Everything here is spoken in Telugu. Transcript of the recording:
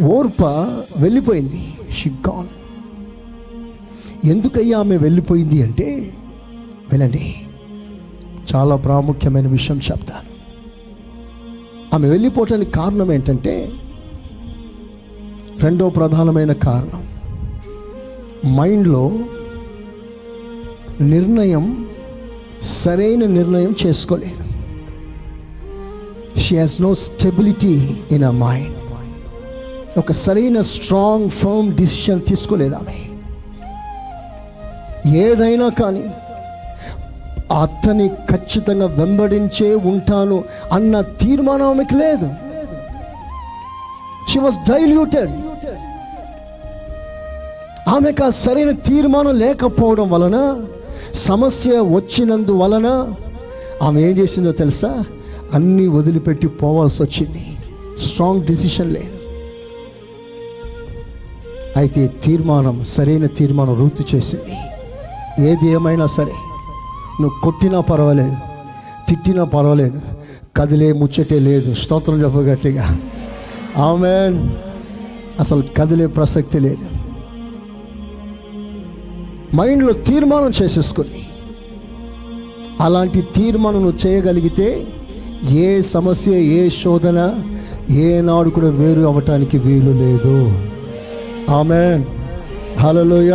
ఓర్ప వెళ్ళిపోయింది. షిగ్గాన్ ఎందుకయ్యా ఆమె వెళ్ళిపోయింది అంటే వినండి చాలా ప్రాముఖ్యమైన విషయం చెప్తాను. ఆమె వెళ్ళిపోవటానికి కారణం ఏంటంటే రెండో ప్రధానమైన కారణం. మైండ్లో నిర్ణయం సరైన నిర్ణయం చేసుకోలేదు she has no stability in a mind ఒక సరైన స్ట్రాంగ్ ఫర్మ్ డిసిషన్ తీసుకోలేదు ఆమె. ఏదైనా కానీ అతని ఖచ్చితంగా వెంబడించే ఉంటాను అన్న తీర్మానం ఆమెకు లేదు. షీ వాస్ డైల్యూటెడ్ ఆమెకు ఆ సరైన తీర్మానం లేకపోవడం వలన సమస్య వచ్చినందు వలన ఆమె ఏం చేసిందో తెలుసా? అన్నీ వదిలిపెట్టి పోవాల్సి వచ్చింది. స్ట్రాంగ్ డిసిషన్ లేదు. అయితే తీర్మానం సరైన తీర్మానం రూతు చేసింది. ఏది ఏమైనా సరే నువ్వు కొట్టినా పర్వాలేదు తిట్టినా పర్వాలేదు కదిలే ముచ్చటే లేదు. స్తోత్రం చెప్పగట్టిగా ఆమె అసలు కదిలే ప్రసక్తి లేదు. మైండ్లో తీర్మానం చేసేసుకొని అలాంటి తీర్మానం నువ్వు చేయగలిగితే ఏ సమస్య ఏ శోధన ఏనాడు కూడా వేరు అవ్వటానికి వీలు లేదు. ఆమె హలోయ